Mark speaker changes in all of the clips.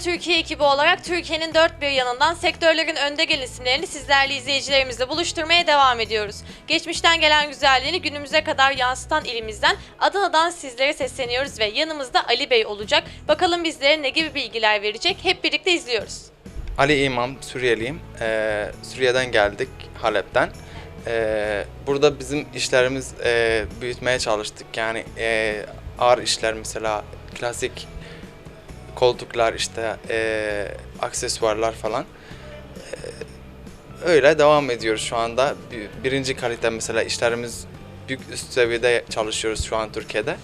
Speaker 1: Türkiye ekibi olarak Türkiye'nin dört bir yanından sektörlerin önde gelen isimlerini sizlerle izleyicilerimizle buluşturmaya devam ediyoruz. Geçmişten gelen güzelliğini günümüze kadar yansıtan ilimizden Adana'dan sizlere sesleniyoruz ve yanımızda Ali Bey olacak. Bakalım bizlere ne gibi bilgiler verecek hep birlikte izliyoruz.
Speaker 2: Ali İmam, Suriyeliyim. Ee, Suriye'den geldik, Halep'ten. Ee, burada bizim işlerimiz e, büyütmeye çalıştık. Yani e, ağır işler mesela klasik koltuklar işte e, aksesuarlar falan. Ee, öyle devam ediyoruz şu anda. Bir- Birinci kalite mesela işlerimiz büyük üst seviyede çalışıyoruz şu an Türkiye'de.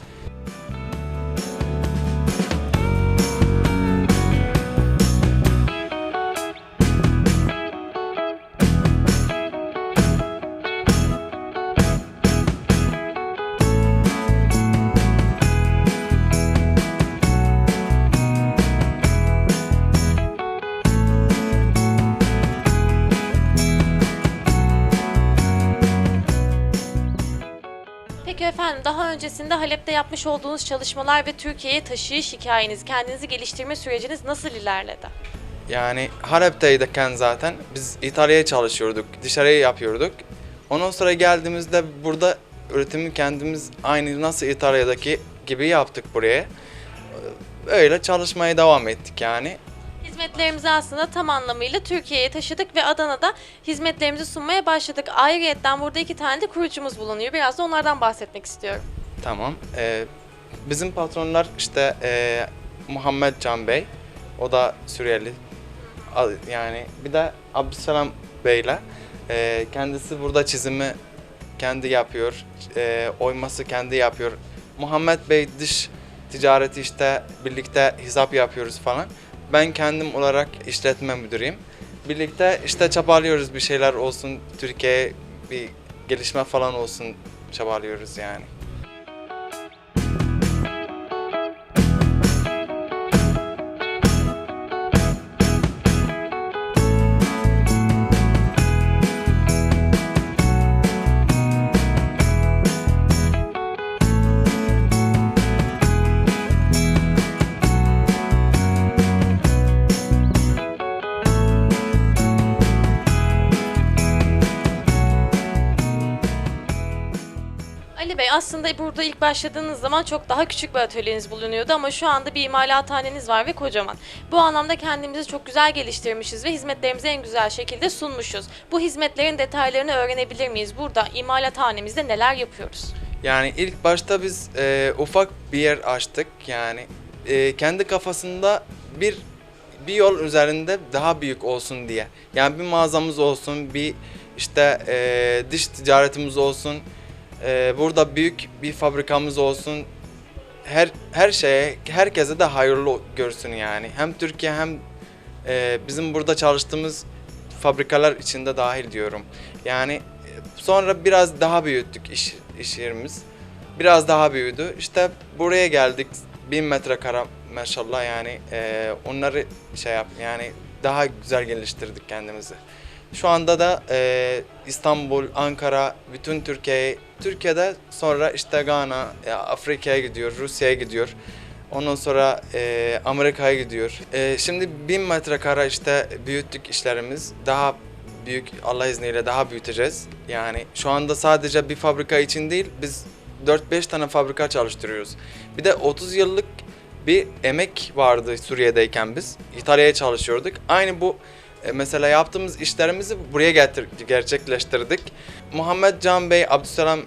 Speaker 1: Öncesinde Halep'te yapmış olduğunuz çalışmalar ve Türkiye'ye taşıyış hikayeniz, kendinizi geliştirme süreciniz nasıl ilerledi?
Speaker 2: Yani Halep'teyken zaten biz İtalya'ya çalışıyorduk, dışarıya yapıyorduk. Ondan sonra geldiğimizde burada üretimi kendimiz aynı nasıl İtalya'daki gibi yaptık buraya. Öyle çalışmaya devam ettik yani.
Speaker 1: Hizmetlerimizi aslında tam anlamıyla Türkiye'ye taşıdık ve Adana'da hizmetlerimizi sunmaya başladık. Ayrıyeten burada iki tane de kurucumuz bulunuyor. Biraz da onlardan bahsetmek istiyorum.
Speaker 2: Tamam. Ee, bizim patronlar işte ee, Muhammed Can Bey, o da Suriyeli. Yani bir de Abdüselam Bey'le. Ee, kendisi burada çizimi kendi yapıyor, ee, oyması kendi yapıyor. Muhammed Bey dış ticareti işte birlikte hesap yapıyoruz falan. Ben kendim olarak işletme müdürüyüm. Birlikte işte çabalıyoruz bir şeyler olsun, Türkiye'ye bir gelişme falan olsun çabalıyoruz yani.
Speaker 1: Bey aslında burada ilk başladığınız zaman çok daha küçük bir atölyeniz bulunuyordu ama şu anda bir imalathaneniz var ve kocaman. Bu anlamda kendimizi çok güzel geliştirmişiz ve hizmetlerimizi en güzel şekilde sunmuşuz. Bu hizmetlerin detaylarını öğrenebilir miyiz? Burada imalathanemizde neler yapıyoruz?
Speaker 2: Yani ilk başta biz e, ufak bir yer açtık. Yani e, kendi kafasında bir bir yol üzerinde daha büyük olsun diye. Yani bir mağazamız olsun, bir işte e, dış ticaretimiz olsun. E, burada büyük bir fabrikamız olsun. Her her şeye, herkese de hayırlı görsün yani. Hem Türkiye hem e, bizim burada çalıştığımız fabrikalar içinde dahil diyorum. Yani e, sonra biraz daha büyüttük iş, iş yerimiz. Biraz daha büyüdü. İşte buraya geldik. Bin metrekare maşallah yani e, onları şey yap yani daha güzel geliştirdik kendimizi. Şu anda da e, İstanbul, Ankara, bütün Türkiye, Türkiye'de sonra işte Gana, e, Afrika'ya gidiyor, Rusya'ya gidiyor. Ondan sonra e, Amerika'ya gidiyor. E, şimdi bin metrekare işte büyüttük işlerimiz. Daha büyük Allah izniyle daha büyüteceğiz. Yani şu anda sadece bir fabrika için değil biz 4-5 tane fabrika çalıştırıyoruz. Bir de 30 yıllık bir emek vardı Suriye'deyken biz. İtalya'ya çalışıyorduk. Aynı bu mesela yaptığımız işlerimizi buraya getir, gerçekleştirdik. Muhammed Can Bey, Abdüselam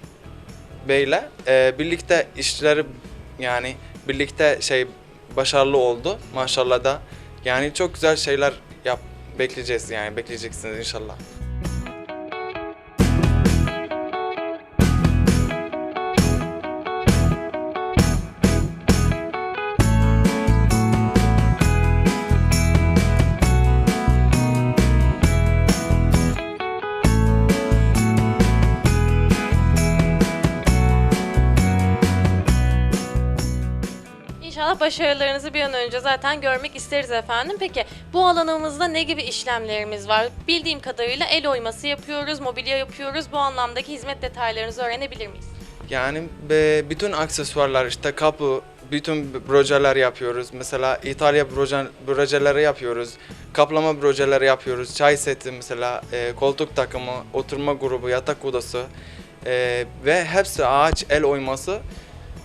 Speaker 2: Bey'le e, birlikte işleri yani birlikte şey başarılı oldu maşallah da. Yani çok güzel şeyler yap bekleyeceğiz yani bekleyeceksiniz inşallah.
Speaker 1: İnşallah başarılarınızı bir an önce zaten görmek isteriz efendim. Peki bu alanımızda ne gibi işlemlerimiz var? Bildiğim kadarıyla el oyması yapıyoruz, mobilya yapıyoruz. Bu anlamdaki hizmet detaylarınızı öğrenebilir miyiz?
Speaker 2: Yani bütün aksesuarlar işte kapı, bütün projeler yapıyoruz. Mesela İtalya proje, projeleri yapıyoruz. Kaplama projeleri yapıyoruz. Çay seti mesela, e, koltuk takımı, oturma grubu, yatak odası e, ve hepsi ağaç el oyması.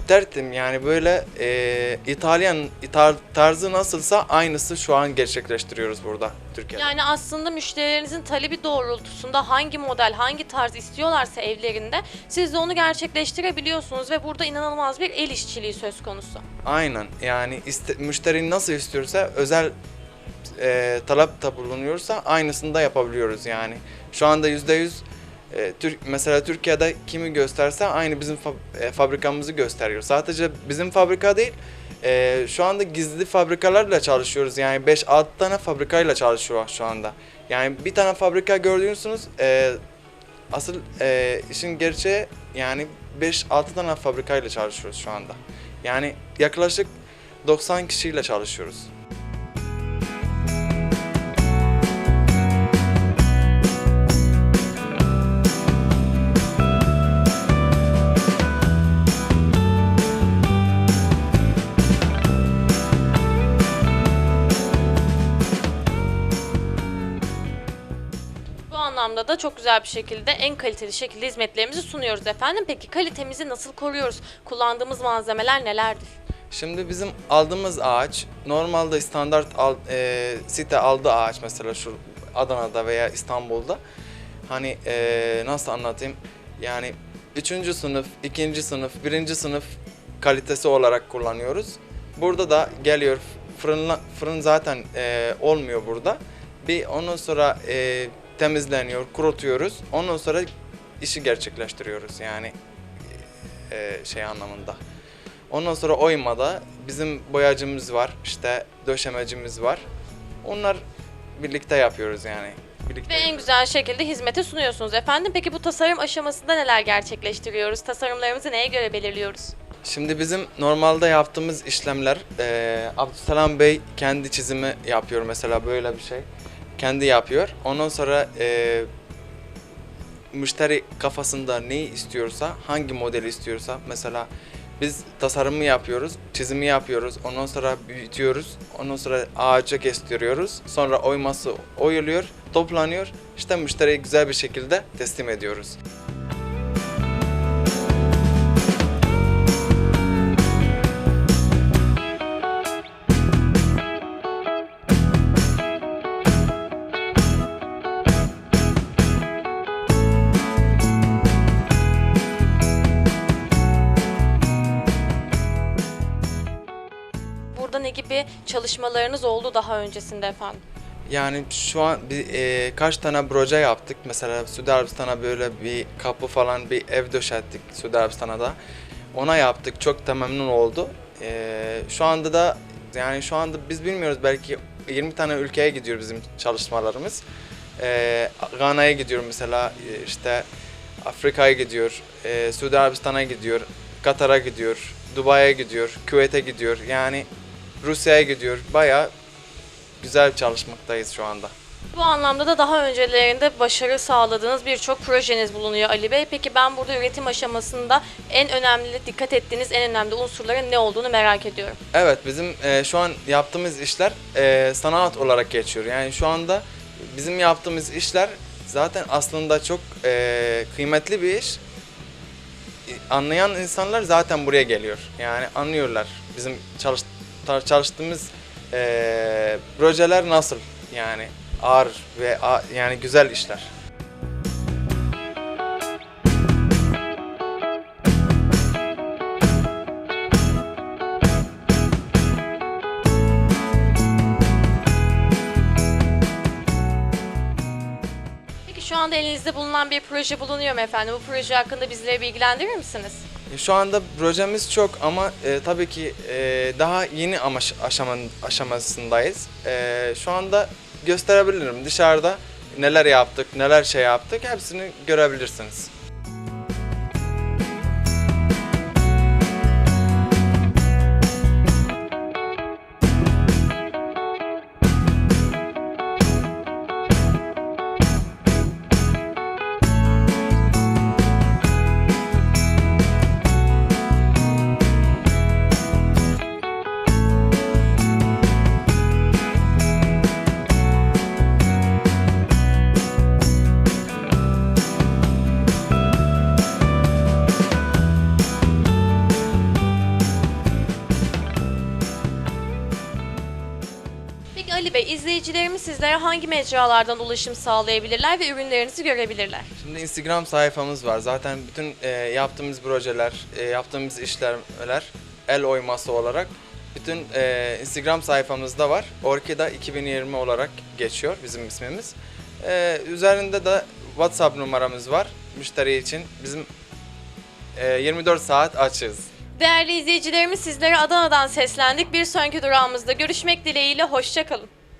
Speaker 2: Tertim yani böyle e, İtalyan İtal tarzı nasılsa aynısı şu an gerçekleştiriyoruz burada Türkiye'de.
Speaker 1: Yani aslında müşterilerinizin talebi doğrultusunda hangi model, hangi tarz istiyorlarsa evlerinde siz de onu gerçekleştirebiliyorsunuz ve burada inanılmaz bir el işçiliği söz konusu.
Speaker 2: Aynen yani iste, müşteri nasıl istiyorsa özel e, talepte bulunuyorsa aynısını da yapabiliyoruz yani. Şu anda yüzde yüz e, Türk mesela Türkiye'de kimi gösterse aynı bizim fa- e, fabrikamızı gösteriyor. Sadece bizim fabrika değil e, şu anda gizli fabrikalarla çalışıyoruz yani 5-6 tane fabrikayla çalışıyor şu anda. Yani bir tane fabrika gördüğünüzsünüz e, asıl e, işin gerçeği yani 5-6 tane fabrikayla çalışıyoruz şu anda. Yani yaklaşık 90 kişiyle çalışıyoruz.
Speaker 1: Bu anlamda da çok güzel bir şekilde en kaliteli şekilde hizmetlerimizi sunuyoruz efendim. Peki kalitemizi nasıl koruyoruz? Kullandığımız malzemeler nelerdir?
Speaker 2: Şimdi bizim aldığımız ağaç normalde standart al, e, site aldığı ağaç mesela şu Adana'da veya İstanbul'da hani e, nasıl anlatayım yani üçüncü sınıf, ikinci sınıf, birinci sınıf kalitesi olarak kullanıyoruz. Burada da geliyor fırınla, fırın zaten e, olmuyor burada. Bir ondan sonra e, temizleniyor, kurutuyoruz. Ondan sonra işi gerçekleştiriyoruz yani e, şey anlamında. Ondan sonra oymada bizim boyacımız var, işte döşemecimiz var. Onlar birlikte yapıyoruz yani. Birlikte.
Speaker 1: Ve en güzel şekilde hizmeti sunuyorsunuz efendim. Peki bu tasarım aşamasında neler gerçekleştiriyoruz? Tasarımlarımızı neye göre belirliyoruz?
Speaker 2: Şimdi bizim normalde yaptığımız işlemler, eee Abdüselam Bey kendi çizimi yapıyor mesela böyle bir şey. Kendi yapıyor. Ondan sonra eee, müşteri kafasında neyi istiyorsa, hangi modeli istiyorsa mesela biz tasarımı yapıyoruz, çizimi yapıyoruz, ondan sonra büyütüyoruz, ondan sonra ağaca kestiriyoruz, sonra oyması oyuluyor, toplanıyor, işte müşteriye güzel bir şekilde teslim ediyoruz.
Speaker 1: Çalışmalarınız oldu daha öncesinde efendim?
Speaker 2: Yani şu an bir, e, kaç tane proje yaptık. Mesela Suudi Arabistan'a böyle bir kapı falan bir ev döşettik Suudi Arabistan'a da. Ona yaptık. Çok da memnun oldu. E, şu anda da yani şu anda biz bilmiyoruz belki 20 tane ülkeye gidiyor bizim çalışmalarımız. E, Gana'ya gidiyor mesela e, işte Afrika'ya gidiyor, e, Suudi Arabistan'a gidiyor, Katar'a gidiyor, Dubai'ye gidiyor, Küveyt'e gidiyor. Yani Rusya'ya gidiyor. Bayağı güzel çalışmaktayız şu anda.
Speaker 1: Bu anlamda da daha öncelerinde başarı sağladığınız birçok projeniz bulunuyor Ali Bey. Peki ben burada üretim aşamasında en önemli, dikkat ettiğiniz en önemli unsurların ne olduğunu merak ediyorum.
Speaker 2: Evet bizim e, şu an yaptığımız işler e, sanat olarak geçiyor. Yani şu anda bizim yaptığımız işler zaten aslında çok e, kıymetli bir iş. E, Anlayan insanlar zaten buraya geliyor. Yani anlıyorlar bizim çalış, ta- çalıştığımız e, projeler nasıl yani ağır ve yani güzel işler.
Speaker 1: Elinizde bulunan bir proje bulunuyor mu efendim? Bu proje hakkında bizleri bilgilendirir misiniz?
Speaker 2: E, Şu anda projemiz çok ama e, tabii ki e, daha yeni amaş, aşaman, aşamasındayız. E, şu anda gösterebilirim dışarıda neler yaptık, neler şey yaptık hepsini görebilirsiniz.
Speaker 1: İzleyicilerimiz sizlere hangi mecralardan ulaşım sağlayabilirler ve ürünlerinizi görebilirler?
Speaker 2: Şimdi Instagram sayfamız var. Zaten bütün e, yaptığımız projeler, e, yaptığımız işlemler el oyması olarak bütün e, Instagram sayfamızda var. Orkida 2020 olarak geçiyor bizim ismimiz. E, üzerinde de WhatsApp numaramız var. Müşteri için bizim e, 24 saat açığız.
Speaker 1: Değerli izleyicilerimiz sizlere Adana'dan seslendik. Bir sonraki durağımızda görüşmek dileğiyle hoşçakalın.